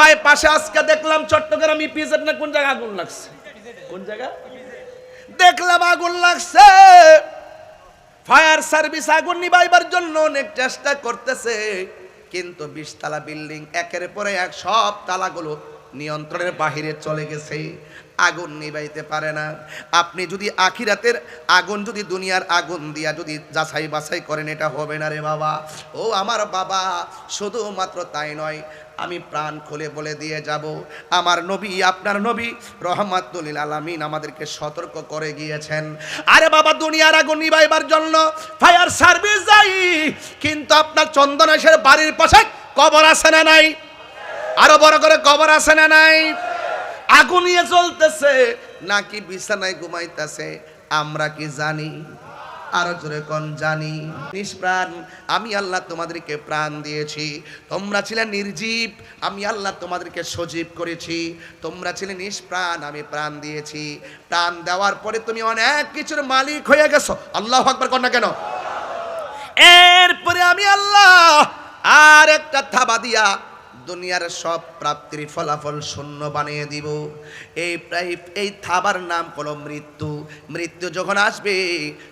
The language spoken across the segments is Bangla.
ভাই, পাশে আজকে দেখলাম চট্টগ্রাম ইপিজেড না কোন জায়গায় আগুন লাগছে? কোন জায়গা দেখলাম আগুন লাগছে। ফায়ার সার্ভিস আগুন নিবাইবার জন্য অনেক চেষ্টা করতেছে, কিন্তু বিশতলা বিল্ডিং একের পরে এক সব তালাগুলো নিয়ন্ত্রণের বাহিরে চলে গেছে। আগুন নিবাইতে পারে না। আপনি যদি আখিরাতের আগুন, যদি দুনিয়ার আগুন দিয়া যদি যাচাই বাছাই করেন, এটা হবে না রে বাবা। ও আমার বাবা, শুধুমাত্র তাই নয়, আমি প্রাণ খুলে বলে দিয়ে যাব। আমার নবী, আপনার নবী রহমাতুল আলামিন আমাদেরকে সতর্ক করে গিয়েছেন। আরে বাবা, দুনিয়ার আগুন নিবাইবার জন্য ফায়ার সার্ভিস যাই কিন্তু আপনার চন্দনেশের বাড়ির পাশে কবর আছে না নাই? আরও বড় করে কবর আছে না নাই? আগুন নিয়ে চলতেছে নাকি বিছানায় ঘুমাইতেছে? আমরা কি জানি? আরও জোরে কোন জানি? নিষ্প্রাণ আমি আল্লাহ তোমাদেরকে প্রাণ দিয়েছি। তোমরা ছিলে নির্জীব আমি আল্লাহ তোমাদেরকে সজীব করেছি। তোমরা ছিলে নিষ্প্রাণ আমি প্রাণ দিয়েছি। প্রাণ দেওয়ার পরে তুমি অনেক কিছুর মালিক হয়ে গেছো। আল্লাহ আকবার কর না কেন? এরপরে আমি আল্লাহ আর একটা থাবা দিয়া দুনিয়ার সব প্রাপ্তির ফলাফল শূন্য বানিয়ে দিব। এই এই থাবার নাম হলো মৃত্যু। মৃত্যু যখন আসবে,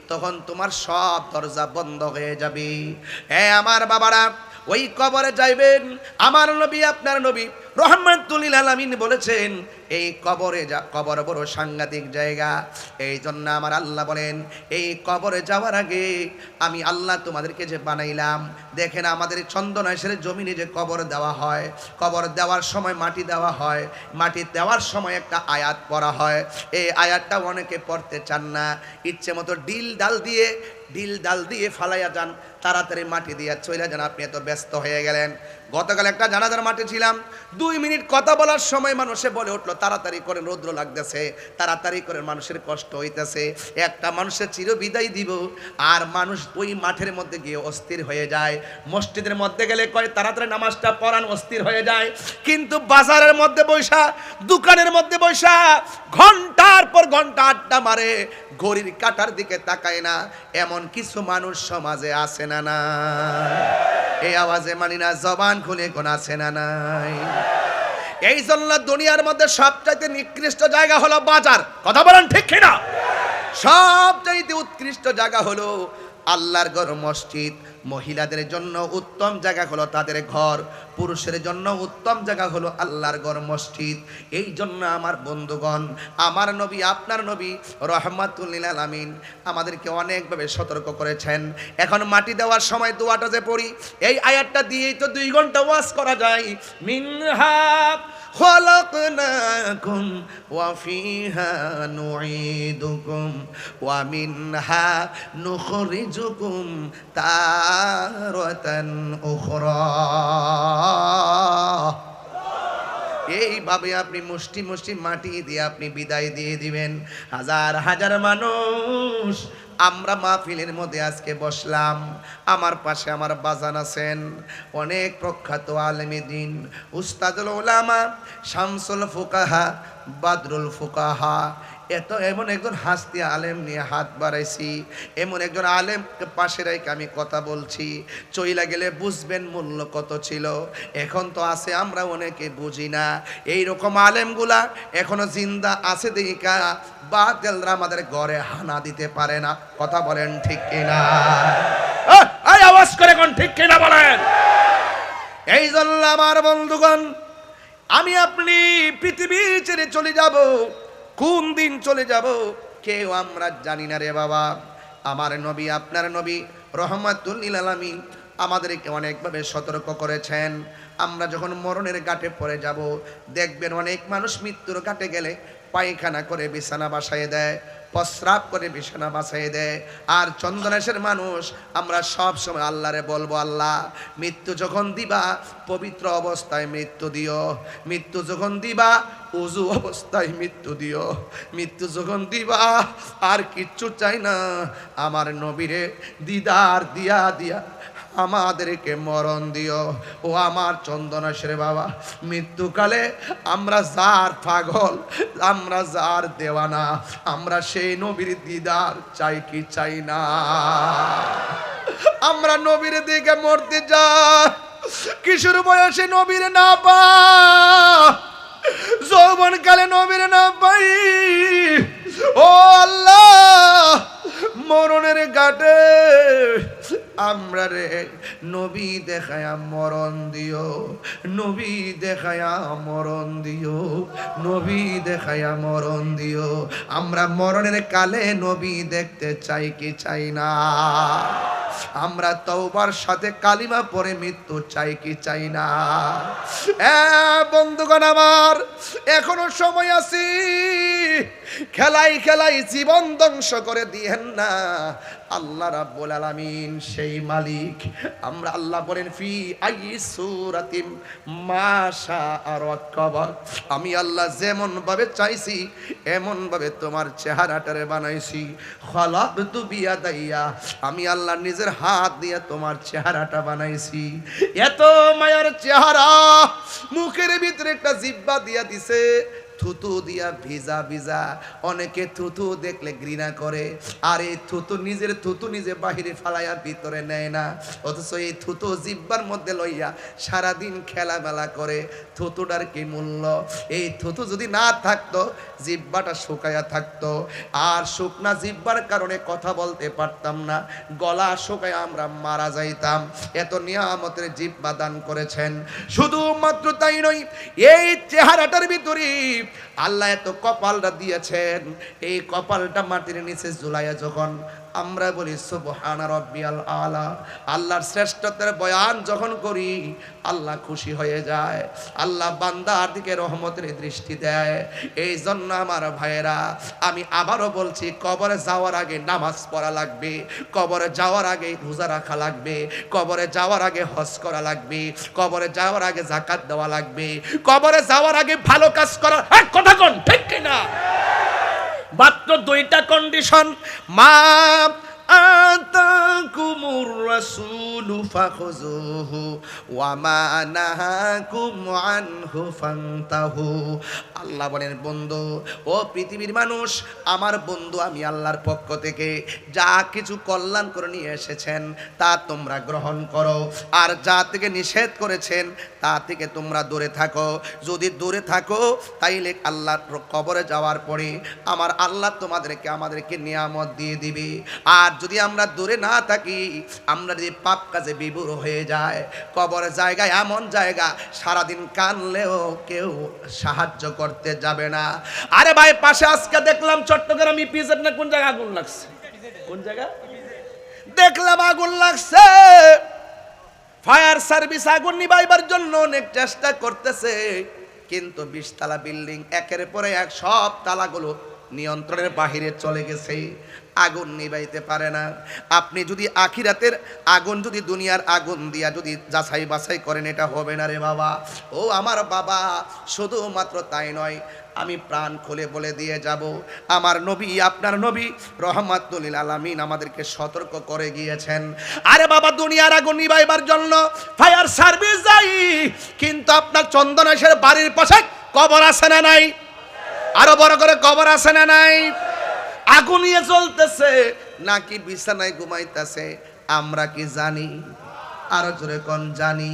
তখন তোমার সব দরজা বন্ধ হয়ে যাবে। হ্যাঁ আমার বাবারা, ওই কবরে যাইবেন। আমার নবী, আপনার নবী রহমাতুল্লিল আলামিন বলেছেন, এই কবরে যা, কবর বড় সাংঘাতিক জায়গা। এই জন্য আমার আল্লাহ বলেন, এই কবরে যাওয়ার আগে আমি আল্লাহ তোমাদেরকে যে বানাইলাম, দেখেন আমাদের চন্দনাশের জমিনে যে কবর দেওয়া হয়, কবর দেওয়ার সময় মাটি দেওয়া হয়, মাটি দেওয়ার সময় একটা আয়াত পড়া হয়। এই আয়াতটা অনেকে পড়তে চান না, ইচ্ছে মতো ডিল ডাল দিয়ে, ডিল ডাল দিয়ে ফালাইয়া যান, তাড়াতাড়ি মাটি দিয়ে চলে যান, আপনি এত ব্যস্ত হয়ে গেলেন। গতকাল একটা জানাজার মাঠে ছিলাম। দুই মিনিট কথা বলার সময় মানুষে বলে উঠল, তাড়াতাড়ি করে রৌদ্র লাগতেছে, তাড়াতাড়ি করে মানুষের কষ্ট হইতেছে। একটা মানুষের চির বিদায় দিব আর মানুষ ওই মাঠের মধ্যে গিয়ে অস্থির হয়ে যায়। মসজিদের মধ্যে গেলে কয়, তাড়াতাড়ি নামাজটা পড়ান, অস্থির হয়ে যায়। কিন্তু বাজারের মধ্যে বৈশা, দোকানের মধ্যে বৈশা, ঘণ্টার পর ঘণ্টা আড্ডা মারে, ঘড়ির কাটার দিকে তাকায় না। এমন কিছু মানুষ সমাজে আসে না না এই আওয়াজে মানি না, জবান খুলে কোন আছে না নাই। এই জন্য দুনিয়ার মধ্যে সবচাইতে নিকৃষ্ট জায়গা হলো বাজার। কথা বলেন ঠিক কিনা? সবচাইতে উৎকৃষ্ট জায়গা হলো আল্লাহর ঘর, মসজিদ। মহিলাদের জন্য উত্তম জায়গা হলো তাদের ঘর। পুরুষের জন্য উত্তম জায়গা হলো আল্লাহর ঘর মসজিদ এই জন্য আমার বন্ধুগণ আমার নবী আপনার নবী রহমাতুল্লিল আলামিন আমাদেরকে অনেকভাবে সতর্ক করেছেন এখন মাটি দেওয়ার সময় দোয়াটা যে পড়ি এই আয়াতটা দিয়েই তো দুই ঘন্টা ওয়াজ করা যায় মিনহা خلقناكم وفيها نعيدكم ومنها نخرجكم تارة أخرى এইভাবে আপনি মুষ্টি মুষ্টি মাটি দিয়ে আপনি বিদায় দিয়ে দিবেন। হাজার হাজার মানুষ, আমরা মাহফিলের মধ্যে আজকে বসলাম। আমার পাশে আমার বাজান আছেন, অনেক প্রখ্যাত আলেমী দিন, উস্তাদুল ওলামা শামসুল ফুকাহা, বাদরুল ফুকাহা এত এমন একজন হাসতি আলেম নিয়ে হাত বাড়াইছি এমন একজন আলেম পাশে রেখে আমি কথা বলছি চইলা গেলে বুঝবেন মূল্য কত ছিল। এখন তো আছে আমরা অনেকে বুঝি না। এই রকম আলেমগুলা এখনও জিন্দা আছে দেখিকা বাতেলরা আমাদের ঘরে হানা দিতে পারে না। কথা বলেন ঠিক কিনা? আওয়াজ করে কোন ঠিক কিনা বলেন? এই জন্য আমার বন্ধুগণ আমি আপনি পৃথিবী ছেড়ে চলে যাব। কোন দিন চলে যাব? কেউ আমরা জানি না রে বাবা। আমার নবী, আপনার নবী রহমাতুল্লিল আলমী আমাদেরকে অনেকভাবে সতর্ক করেছেন। আমরা যখন মরণের ঘাটে পড়ে যাব, দেখবেন অনেক মানুষ মৃত্যুর ঘাটে গেলে পায়খানা করে বিছানা বাসায় দেয়। প্রস্রাব করে বিছানা বাসায় দেয়। আর চন্দনেশের মানুষ, আমরা সব সময় আল্লাহরে বলব, আল্লাহ, মৃত্যু যখন দিবা, পবিত্র অবস্থায় মৃত্যু দিও। মৃত্যু যখন দিবা, উজু অবস্থায় মৃত্যু দিও। মৃত্যু যখন দিবা, আর কিচ্ছু চাই না। আমার নবীরে দিদার দিয়া দিয়া আমাদেরকে মরণ দিও। ও আমার চন্দনা শ্রে বাবা, মৃত্যুকালে আমরা যার পাগল, আমরা যার দেওয়ানা, আমরা সেই নবীর দিদার, চাই কি চাই না। আমরা নবীর দিকে মরতে যা কিশোর বয়সে নবীর না পা যৌবনকালে নবীর না পাই। ও আল্লাহ! মরণের ঘাটে। আমরা রে নবী দেখায়া মরণ দিও, নবী দেখায়া মরণ দিও, নবী দেখায়া মরণ দিও। আমরা মরণের কালে নবী দেখতে চাই কি চাই না? আমরা তওবার সাথে কালিমা পরে মৃত্যু চাই কি চাই না? বন্ধুগণ আমার, এখনও সময় আছে। খেলাই খেলাই জীবন ধ্বংস করে দিয়েন না। আল্লাহ রাব্বুল আলামিন সেই মালিক। আমরা আল্লাহ বলেন, ফি আই সূরাতিম? মাশা আর আমি আল্লাহ যেমন ভাবে চাইছি এমন ভাবে তোমার চেহারাটারে বানাইছি। খলাক খলাকতু বিয়াদাইয়া। আমি আল্লাহ নিজের হাত দিয়ে তোমার চেহারাটা বানাইছি। এত মায়ের চেহারা মুখের ভিতরে একটা জিব্বা দিয়া দিছে। থুতু দিয়া ভিজা ভিজা অনেকে থুতু দেখলে ঘৃণা করে। আর এই থুতু নিজের থুতু নিজে বাহিরে ফালাইয়া ভিতরে নেয় না। অথচ এই থুতু জিব্বার মধ্যে লইয়া সারাদিন খেলামেলা করে। থুতুটার কি মূল্য? এই থুতু যদি না থাকতো, জিব্বাটা শুকায়া থাকতো। আর শুকনা জিব্বার কারণে কথা বলতে পারতাম না। গলা শুকায় আমরা মারা যাইতাম। এত নিয়ামতের জিব্বা দান করেছেন। শুধুমাত্র তাই নয়, এই চেহারাটার ভিতরে আল্লাহ এত কপালটা দিয়েছেন। এই কপালটা মাটির নিচে জুলাইয়া যখন আমরা বলি সুবহান রব্বিয়াল আলা। আল্লাহর শ্রেষ্ঠত্বের বয়ান যখন করি আল্লাহ খুশি হয়ে যায়। আল্লাহ বান্দার দিকে রহমতের দৃষ্টি দেয়। এই জন্য আমার ভাইয়েরা আমি আবারও বলছি কবরে যাওয়ার আগে নামাজ পড়া লাগবে কবরে যাওয়ার আগে রোজা রাখা লাগবে কবরে যাওয়ার আগে হজ করা লাগবে কবরে যাওয়ার আগে জাকাত দেওয়া লাগবে কবরে যাওয়ার আগে ভালো কাজ করা। হ্যাঁ, কথা কোন ঠিক কিনা? মাত্র দুইটা কন্ডিশন মা আতাকুমুর ফাখুযুহু ওয়া মা নাহাকুম আনহু ফান্তাহু আল্লাহ বলেন, বন্ধু, ও পৃথিবীর মানুষ, আমার বন্ধু আমি আল্লাহর পক্ষ থেকে যা কিছু কল্যাণ করে নিয়ে এসেছেন, তা তোমরা গ্রহণ করো। আর যা থেকে নিষেধ করেছেন, তা থেকে তোমরা দূরে থাকো। যদি দূরে থাকো, তাইলে আল্লাহর কবরে যাওয়ার পরে আমার আল্লাহ তোমাদেরকে আমাদেরকে নিয়ামত দিয়ে দিবে। আর যদি আমরা দূরে না থাকি, আমরা যদি পাপ কাজে বিবুর হয়ে যায় কবরের জায়গায় এমন জায়গা, সারাদিন কানলেও কেউ সাহায্য করতে যাবে না। আরে ভাই, পাশে আজকে দেখলাম চট্টগ্রাম ইপিজেড না কোন জায়গা আগুন লাগছে? কোন জায়গা? দেখলাম আগুন লাগছে। ফায়ার সার্ভিস আগুন নিবাইবার জন্য অনেক চেষ্টা করতেছে, কিন্তু বিশতলা বিল্ডিং, একের পরে এক সব তালাগুলো নিয়ন্ত্রণের বাহিরে চলে গেছে। আগুন নিবাইতে পারে না। আপনি যদি আখিরাতের আগুন, যদি দুনিয়ার আগুন দিয়া যদি যাচাই বাছাই করেন, এটা হবে না রে বাবা। ও আমার বাবা, শুধুমাত্র তাই নয়, আমি প্রাণ খুলে বলে দিয়ে যাব। আমার নবী, আপনার নবী রহমাতুল আলামিন আমাদেরকে সতর্ক করে গিয়েছেন। আরে বাবা, দুনিয়ার আগুন নিবাইবার জন্য ফায়ার সার্ভিস যাই কিন্তু আপনার চন্দনেশের বাড়ির পাশে কবর আছে না নাই? আরও বড় করে কবর আছে না নাই? আগুন নিয়ে চলতেছে নাকি বিছানায় ঘুমাইতেছে? আমরা কি জানি? আরও জোরে কোন জানি?